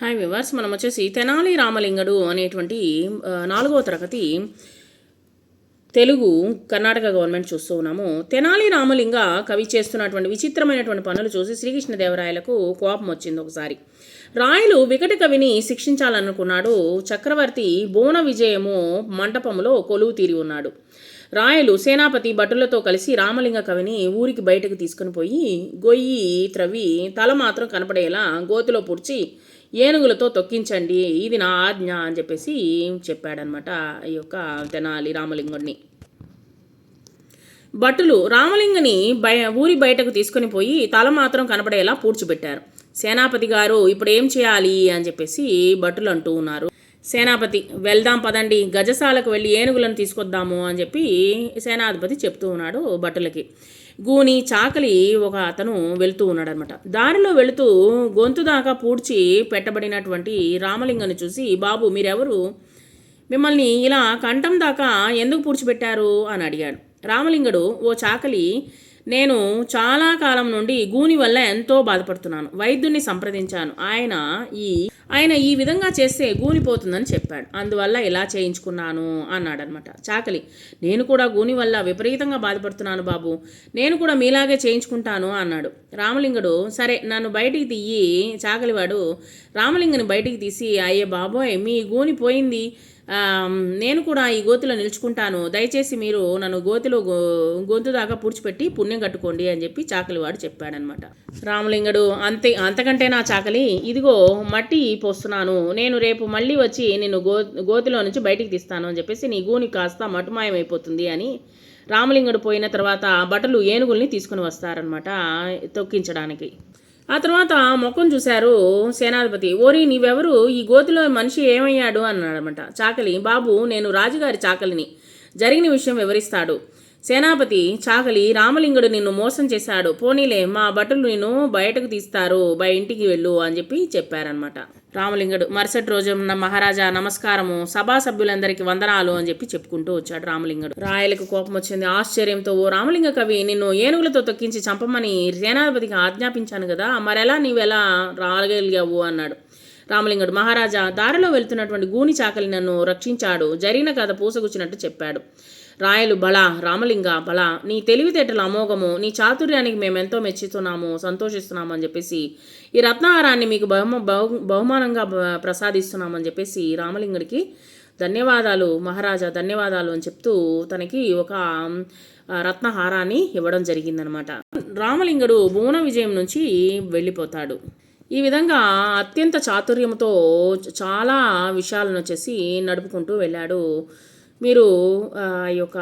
Hi viewers మనం వచ్చేసి తెనాలి రామలింగడు అనేటువంటి నాలుగవ తరగతి తెలుగు కర్ణాటక గవర్నమెంట్ చూస్తూ ఉన్నాము. తెనాలి రామలింగ కవి చేస్తున్నటువంటి విచిత్రమైనటువంటి పనులు చూసి శ్రీకృష్ణదేవరాయలకు కోపం వచ్చింది ఒకసారి. రాయలు వికట కవిని శిక్షించాలనుకున్నాడు. చక్రవర్తి బోన విజయము మంటపములో కొలువు తీరి ఉన్నాడు. రాయలు సేనాపతి భటులతో కలిసి రామలింగ కవిని ఊరికి బయటకు తీసుకుని పోయి గొయ్యి త్రవి తల మాత్రం కనపడేలా గోతిలో పూడ్చి ఏనుగులతో తొక్కించండి ఇది నా ఆజ్ఞ అని చెప్పేసి చెప్పాడనమాట ఈ యొక్క తెనాలి రామలింగుడిని భటులు రామలింగని బయ ఊరి బయటకు తీసుకొని పోయి తల మాత్రం కనపడేలా పూడ్చిపెట్టారు. సేనాపతి గారు ఇప్పుడు ఏం చేయాలి? అని చెప్పేసి భటులు అంటూ ఉన్నారు. సేనాపతి వెళ్దాం పదండి గజశాలకు వెళ్ళి ఏనుగులను తీసుకొద్దాము అని చెప్పి సేనాధిపతి చెప్తూ ఉన్నాడు భటులకి. గూని చాకలి ఒక అతను వెళుతూ ఉన్నాడనమాట. దారిలో వెళుతూ గొంతు దాకా పూడ్చి పెట్టబడినటువంటి రామలింగను చూసి బాబు మీరెవరు? మిమ్మల్ని ఇలా కంఠం దాకా ఎందుకు పూడ్చిపెట్టారు? అని అడిగాడు. రామలింగుడు ఓ చాకలి నేను చాలా కాలం నుండి గూని వల్ల ఎంతో బాధపడుతున్నాను. వైద్యుని సంప్రదించాను. ఆయన ఈ ఆయన ఈ విధంగా చేస్తే గూనిపోతుందని చెప్పాడు. అందువల్ల ఇలా చేయించుకున్నాను అన్నాడనమాట చాకలి నేను కూడా గూని వల్ల విపరీతంగా బాధపడుతున్నాను బాబు. నేను కూడా మీలాగే చేయించుకుంటాను అన్నాడు. రామలింగుడు సరే నన్ను బయటికి తీయి. చాకలివాడు రామలింగని బయటికి తీసి అయ్యే బాబోయ్ మీ గూని పోయింది. నేను కూడా ఈ గోతిలో నిలుచుకుంటాను. దయచేసి మీరు నన్ను గోతిలో గో గొంతు దాకా పూడ్చిపెట్టి పుణ్యం కట్టుకోండి అని చెప్పి చాకలివాడు చెప్పాడనమాట. రామలింగడు అంతే అంతకంటే నా చాకలి ఇదిగో మట్టి పోస్తున్నాను. నేను రేపు మళ్ళీ వచ్చి నిన్ను గో గోతిలో నుంచి బయటికి తీస్తాను అని చెప్పేసి నీ గూని కాస్త మటుమాయమైపోతుంది అని రామలింగుడు పోయిన తర్వాత బట్టలు ఏనుగుల్ని తీసుకుని వస్తారనమాట తొక్కించడానికి. ఆ తర్వాత ముఖం చూశారు సేనాధిపతి. ఓరి నీవెవరు? ఈ గోతిలో మనిషి ఏమయ్యాడు? అన్నాడనమాట చాకలి బాబు నేను రాజుగారి చాకలిని. జరిగిన విషయం వివరిస్తాడు. సేనాపతి చాకలి రామలింగుడు నిన్ను మోసం చేశాడు. పోనీలే మా భటులు నిన్ను బయటకు తీస్తారు. బయ ఇంటికి వెళ్ళు అని చెప్పి చెప్పారనమాట రామలింగుడు మరుసటి రోజు మహారాజా నమస్కారము సభా సభ్యులందరికీ వందనాలు అని చెప్పి చెప్పుకుంటూ వచ్చాడు రామలింగుడు. రాయలకు కోపం వచ్చింది ఆశ్చర్యంతో ఓ రామలింగ కవి నిన్ను ఏనుగులతో తొక్కించి చంపమని సేనాధిపతికి ఆజ్ఞాపించాను కదా మరెలా నీవెలా రాగలిగావు? అన్నాడు రామలింగుడు. మహారాజా దారిలో వెళ్తున్నటువంటి గూని చాకలి నన్ను రక్షించాడు. జరిగిన కథ పూసగుచ్చినట్టు చెప్పాడు. రాయలు బళ రామలింగ బళ నీ తెలివితేటల అమోఘము నీ చాతుర్యానికి మేమెంతో మెచ్చుతున్నాము సంతోషిస్తున్నాము అని చెప్పేసి ఈ రత్నహారాన్ని మీకు బహుమ బహు బహుమానంగా ప్రసాదిస్తున్నామని చెప్పేసి రామలింగుడికి ధన్యవాదాలు మహారాజా ధన్యవాదాలు అని చెప్తూ తనకి ఒక రత్నహారాన్ని ఇవ్వడం జరిగిందనమాట. రామలింగుడు భువన విజయం నుంచి వెళ్ళిపోతాడు. ఈ విధంగా అత్యంత చాతుర్యంతో చాలా విషయాలను వచ్చేసి నడుపుకుంటూ వెళ్ళాడు మీరు ఈ యొక్క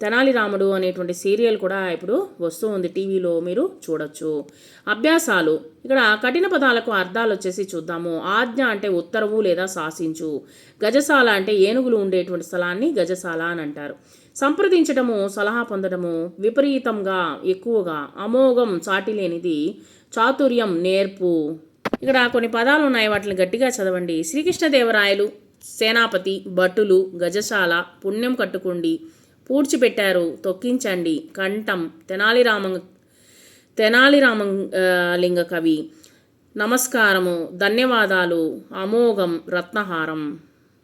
తెనాలి రాముడు అనేటువంటి సీరియల్ కూడా ఇప్పుడు వస్తూ ఉంది టీవీలో మీరు చూడొచ్చు. అభ్యాసాలు. ఇక్కడ కఠిన పదాలకు అర్థాలు వచ్చేసి చూద్దాము. ఆజ్ఞ అంటే ఉత్తరవు లేదా శాసించు. గజశాల అంటే ఏనుగులు ఉండేటువంటి స్థలాన్ని గజశాల అని అంటారు. సంప్రదించడము సలహా పొందడము విపరీతంగా ఎక్కువగా అమోఘం చాటి లేనిది చాతుర్యం నేర్పు. ఇక్కడ కొన్ని పదాలు ఉన్నాయి వాటిని గట్టిగా చదవండి. శ్రీకృష్ణదేవరాయలు సేనాపతి భటులు గజశాల పుణ్యం కట్టుకోండి పూడ్చిపెట్టారు. తొక్కించండి. కంఠం. తెనాలి రామ తెనాలి లింగ కవి నమస్కారము. ధన్యవాదాలు. అమోఘం. రత్నహారం.